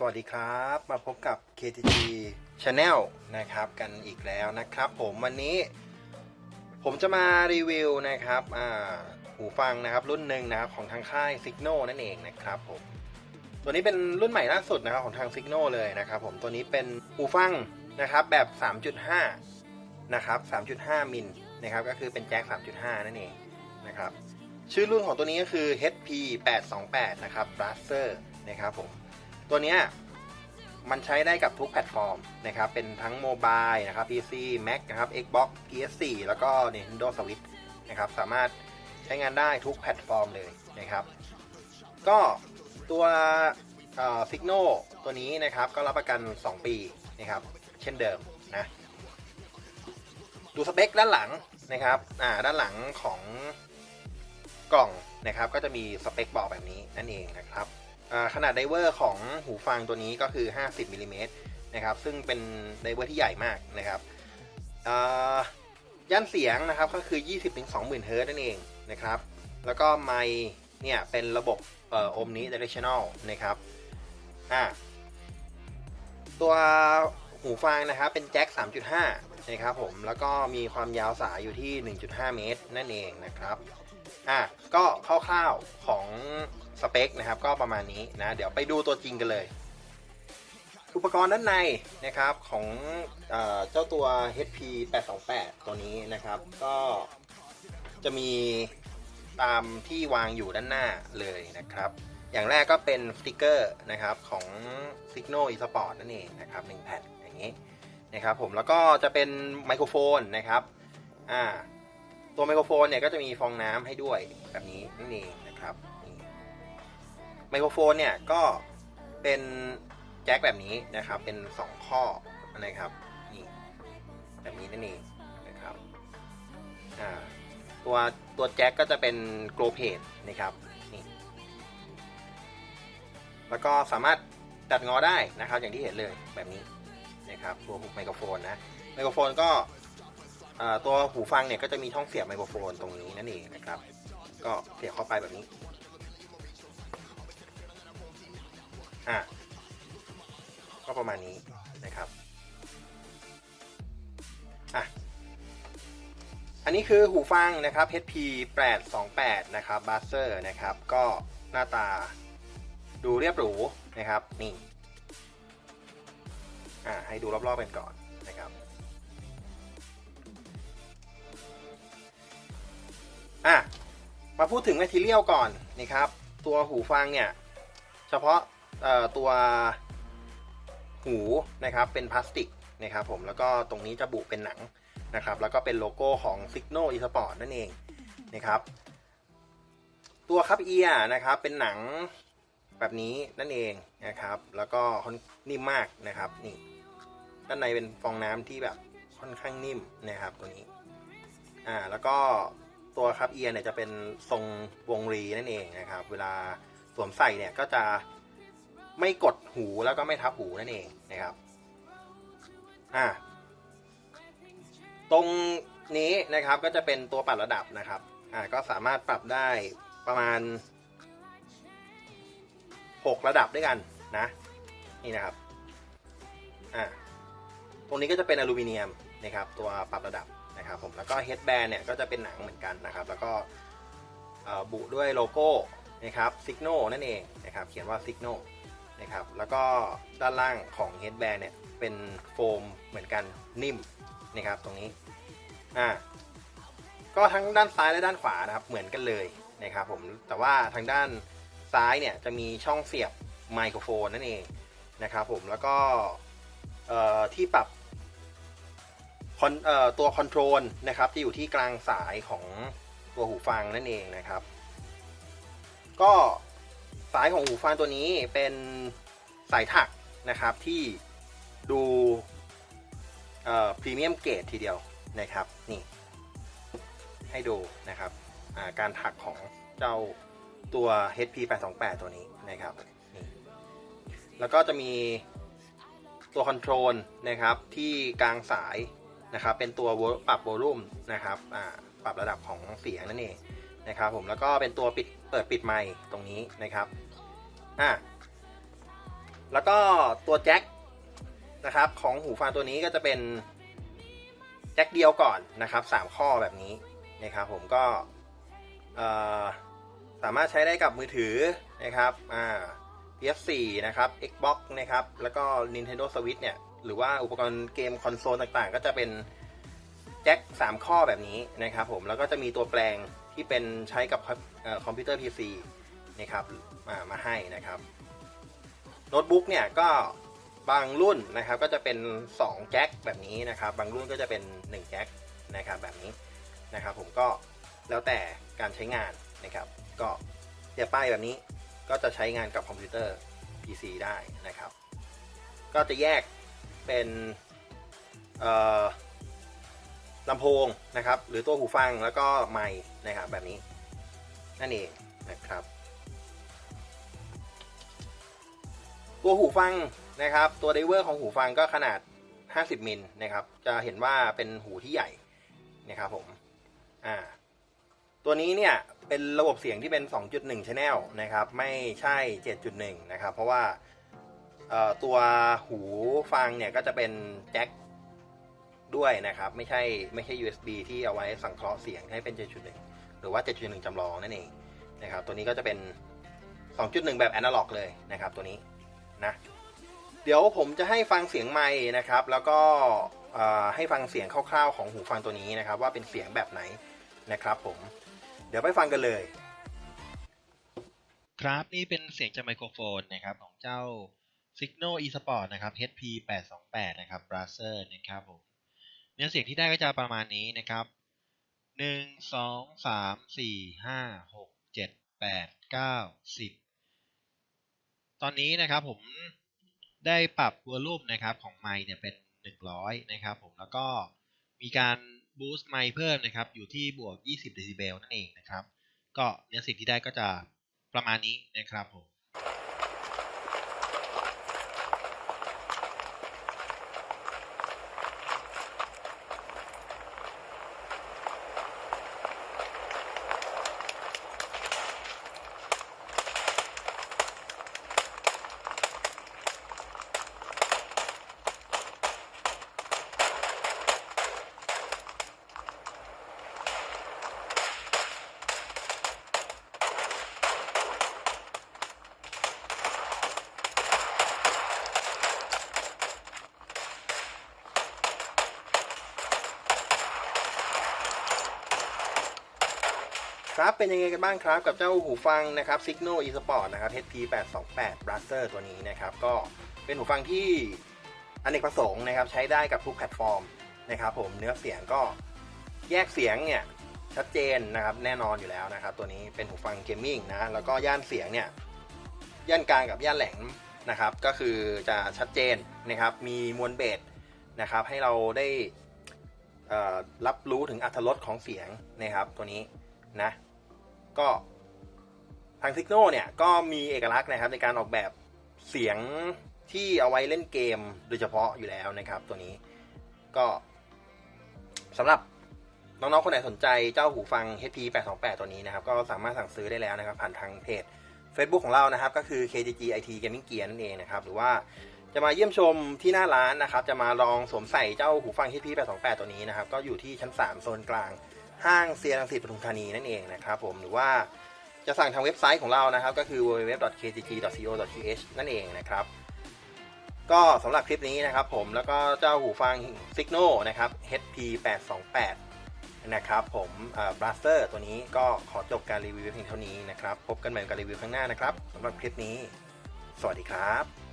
สวัสดีครับ มาพบกับ KTG Channel นะครับกันอีกแล้วนะครับผมวันนี้ผมจะมารีวิวนะครับอ่าหูฟังนะครับรุ่นหนึ่งนะครับของทางค่าย Signo นั่นเองนะครับผมตัวนี้เป็นรุ่นใหม่ล่าสุดนะครับของทาง Signo เลยนะครับผมตัวนี้เป็นหูฟังนะครับแบบ 3.5 นะครับ 3.5 มิลนะครับก็คือเป็นแจ็ค 3.5 นั่นเองนะครับชื่อรุ่นของตัวนี้ก็คือ HP 828นะครับ Blaster นะครับผม ตัวเนี้ยมันใช้ได้กับทุกแพลตฟอร์มนะครับ เป็นทั้งโมบายนะครับ PC Mac นะครับ Xbox PS4 แล้วก็ Nintendo Switch นะครับ สามารถใช้งานได้ทุกแพลตฟอร์มเลยนะครับ ก็ตัวซิกโนตัวนี้นะครับ ก็รับประกัน 2 ปีนะครับ เช่นเดิมนะ ดูสเปคด้านหลังนะครับอ่าด้านหลังของกล่องนะครับ ก็จะมีสเปคบอกแบบนี้นั่นเองนะครับ ขนาดไดเวอร์ของหูฟังตัวนี้ก็คือ 50มิลลิเมตรนะครับ ซึ่งเป็นไดเวอร์ที่ใหญ่มากนะครับย่านเสียงนะครับก็คือ 20-20,000เฮิร์ตนั่นเองนะครับ แล้วก็ไมค์เนี่ยเป็นระบบเอ่อ Omni Directional นะครับอ่าตัวหูฟังนะครับเป็นแจ็ค 3.5 นะครับผม แล้วก็มีความยาวสายอยู่ที่ 1.5 เมตร นั่นเองนะครับ อะ ก็คร่าวๆของ สเปคนะครับก็ประมาณนี้นะเดี๋ยวไปดูตัวจริงกันเลย อุปกรณ์ด้านในนะครับของเอเจ้าตัว HP 828 ตัวนี้นะครับก็จะมีตามที่วางอยู่ด้านหน้าเลยนะครับ อย่างแรกก็เป็นสติกเกอร์นะครับของ Signo eSport นั่นเองนะครับ1แผ่นอย่างนี้นะครับผมแล้วก็จะเป็นไมโครโฟนนะครับอ่าตัวไมโครโฟนเนี่ยก็จะมีฟองน้ำให้ด้วยแบบนี้นั่นเองนะครับ ไมโครโฟนเนี่ยก็เป็นแจ็คแบบนี้นะครับ เป็น 2 ข้อนะครับนี่แบบนี้นั่นเองนะครับตัวตัวแจ็คก็จะเป็นโกลเพดนะครับนี่แล้วก็สามารถดัดงอได้นะครับ อย่างที่เห็นเลยแบบนี้นะครับตัวไมโครโฟนนะไมโครโฟนก็ตัวหูฟังเนี่ยก็จะมีช่องเสียบไมโครโฟนตรงนี้นั่นเองนะครับ ก็เสียบเข้าไปแบบนี้ อะก็ประมาณนี้นะครับอะอันนี้คือหูฟังนะครับ HP 828นะครับ b u z e r นะครับ ก็หน้าตาดูเรียบหรูนะครับ นี่อะให้ดูรอบๆกันก่อนนะครับอะมาพูดถึง material ก่อนนะครับ ตัวหูฟังเนี่ย เฉพาะ ตัวหูนะครับเป็นพลาสติกนะครับผมแล้วก็ตรงนี้จะบุเป็นหนังนะครับแล้วก็เป็นโลโก้ของ Signo eSport นั่นเองนะครับ ตัวคับเอียนะครับเป็นหนังแบบนี้นั่นเองนะครับ แล้วก็ค่อนนิ่มมากนะครับนี่ด้านในเป็นฟองน้ำที่แบบค่อนข้างนิ่มนะครับตัวนี้อ่าแล้วก็ตัวคับเอียเนี่ยจะเป็นทรงวงรีนั่นเองนะครับ เวลาสวมใส่เนี่ยก็จะ ไม่กดหูแล้วก็ไม่ทับหูนั่นเองนะครับอ่าตรงนี้นะครับก็จะเป็นตัวปรับระดับนะครับอ่าก็สามารถปรับได้ประมาณ 6 ระดับด้วยกันนะนี่นะครับอ่าตรงนี้ก็จะเป็นอลูมิเนียมนะครับตัวปรับระดับนะครับผมแล้วก็เฮดแบนเนี่ยก็จะเป็นหนังเหมือนกันนะครับ แล้วก็เอ่อบุด้วยโลโก้นะครับซิกโนนั่นเองนะครับเขียนว่าซิกโน นะครับ แล้วก็ด้านล่างของเฮดแบนเนี่ยเป็นโฟมเหมือนกันนิ่มนะครับตรงนี้อ่าก็ทั้งด้านซ้ายและด้านขวานะครับเหมือนกันเลยนะครับผมแต่ว่าทางด้านซ้ายเนี่ยจะมีช่องเสียบไมโครโฟนนั่นเองนะครับผมแล้วก็เอ่อที่ปรับคอนเอ่อตัวคอนโทรลนะครับจะอยู่ที่กลางสายของตัวหูฟังนั่นเองนะครับ ก็ สายของหูฟังตัวนี้เป็นสายถักนะครับที่ดูพรีเมียมเกรดทีเดียวนะครับนี่ให้ดูนะครับาการถักของเจ้าตัว HP 828ตัวนี้นะครับนี่แล้วก็จะมีตัวคอนโทรลนะครับที่กลางสายนะครับเป็นตัวปรับโวลูมนะครับปรับระดับของเสียงนั่นเองนะครับผมแล้วก็เป็นตัวปิดเปิดปิดไมค์ตรงนี้นะครับ อะแล้วก็ตัวแจ็คนะครับของหูฟังตัวนี้ก็จะเป็นแจ็คเดียวก่อนนะครับสามข้อแบบนี้นะครับผมก็สามารถใช้ได้กับมือถือนะครับอ่า PS4 นะครับ Xbox นะครับ แล้วก็ Nintendo Switch เนี่ย หรือว่าอุปกรณ์เกมคอนโซลต่างๆ ก็จะเป็นแจ็ค3 ข้อแบบนี้นะครับผม แล้วก็จะมีตัวแปลงที่เป็นใช้กับคอมพิวเตอร์ PC นะครับมามาให้นะครับโน้ตบุ๊กเนี่ยก็บางรุ่นนะครับก็จะเป็น 2 แจ็คแบบนี้นะครับ บางรุ่นก็จะเป็น 1 แจ็คนะครับแบบนี้นะครับ ผมก็แล้วแต่การใช้งานนะครับ ก็เสียบป้ายแบบนี้ก็จะใช้งานกับคอมพิวเตอร์ PC ได้นะครับ ก็จะแยกเป็นลำโพงนะครับ หรือตัวหูฟังแล้วก็ไมค์นะครับแบบนี้นั่นเองนะครับ ตัวหูฟังนะครับ ตัวไดเวอร์ของหูฟังก็ขนาด 50มิลนะครับ จะเห็นว่าเป็นหูที่ใหญ่นะครับผมอ่าตัวนี้เนี่ยเป็นระบบเสียงที่เป็น 2.1 Channel นะครับ ไม่ใช่ 7.1 นะครับ เพราะว่าตัวหูฟังเนี่ยก็จะเป็นแจ็คด้วยนะครับ ไม่ใช่ไม่ใช่ USB ที่เอาไว้สังเคราะห์เสียงให้เป็น 7.1 หรือว่า 7.1 จำลองนั่นเองนะครับ ตัวนี้ก็จะเป็น 2.1 แบบแอนะล็อกเลยนะครับ ตัวนี้ นะ เดี๋ยวผมจะให้ฟังเสียงไม้นะครับ แล้วก็ให้ฟังเสียงคร่าวๆของหูฟังตัวนี้นะครับ ว่าเป็นเสียงแบบไหนนะครับผม เดี๋ยวไปฟังกันเลย ครับนี่เป็นเสียงจากไมโครโฟนนะครับของเจ้า Signal eSport นะครับ HP 828นะครับ Browser นะครับผมเนื้อเสียงที่ได้ก็จะประมาณนี้นะครับ 1 2 3 4 5 6 7 8 9 10 ตอนนี้นะครับผมได้ปรับวอลลุ่มนะครับของไมค์เนี่ยเป็น 100 นะครับผมแล้วก็มีการบูสต์ไมค์เพิ่มนะครับอยู่ที่บวก 20 เดซิเบลนั่นเองนะครับ ก็เนื้อสิ่งที่ได้ก็จะประมาณนี้นะครับผม ครับเป็นยังไงกันบ้างครับกับเจ้าหูฟังนะครับ Signal eSport นะครับ HP 828 Brasser ตัวนี้นะครับ ก็เป็นหูฟังที่อเนกประสงค์นะครับ ใช้ได้กับทุกแพลตฟอร์มนะครับ ผมเนื้อเสียงก็แยกเสียงเนี่ยชัดเจนนะครับแน่นอนอยู่แล้วนะครับ ตัวนี้เป็นหูฟังเกมมิ่งนะแล้วก็ย่านเสียงเนี่ยย่านกลางกับย่านแหลมนะครับ ก็คือจะชัดเจนนะครับ มีมวลเบสนะครับ ให้เราได้รับรู้ถึงอัตรสของเสียงนะครับ ตัวนี้นะ ก็ทาง Signal เนี่ยก็มีเอกลักษณ์นะครับในการออกแบบเสียงที่เอาไว้เล่นเกมโดยเฉพาะอยู่แล้วนะครับ ตัวนี้ก็สำหรับน้องๆ คนไหนสนใจเจ้าหูฟัง HP 828 ตัวนี้นะครับ ก็สามารถสั่งซื้อได้แล้วนะครับ ผ่านทางเพจ Facebook ของเรานะครับ ก็คือ KGG IT Gaming Gear นั่นเองนะครับ หรือว่าจะมาเยี่ยมชมที่หน้าร้านนะครับ จะมาลองสวมใส่เจ้าหูฟัง HP 828 ตัวนี้นะครับ ก็อยู่ที่ชั้น 3 โซนกลาง ห้างเซียรังสิตปทุมธานีนั่นเองนะครับผมหรือว่าจะสั่งทางเว็บไซต์ของเรานะครับ ก็คือ www.kgg.co.th นั่นเองนะครับ ก็สำหรับคลิปนี้นะครับผมแล้วก็เจ้าหูฟัง Signal นะครับ HP 828 นะครับผมบลัสเตอร์ตัวนี้ก็ขอจบการรีวิวเพียงเท่านี้นะครับ พบกันใหม่กับรีวิวข้างหน้านะครับสำหรับคลิปนี้ สวัสดีครับ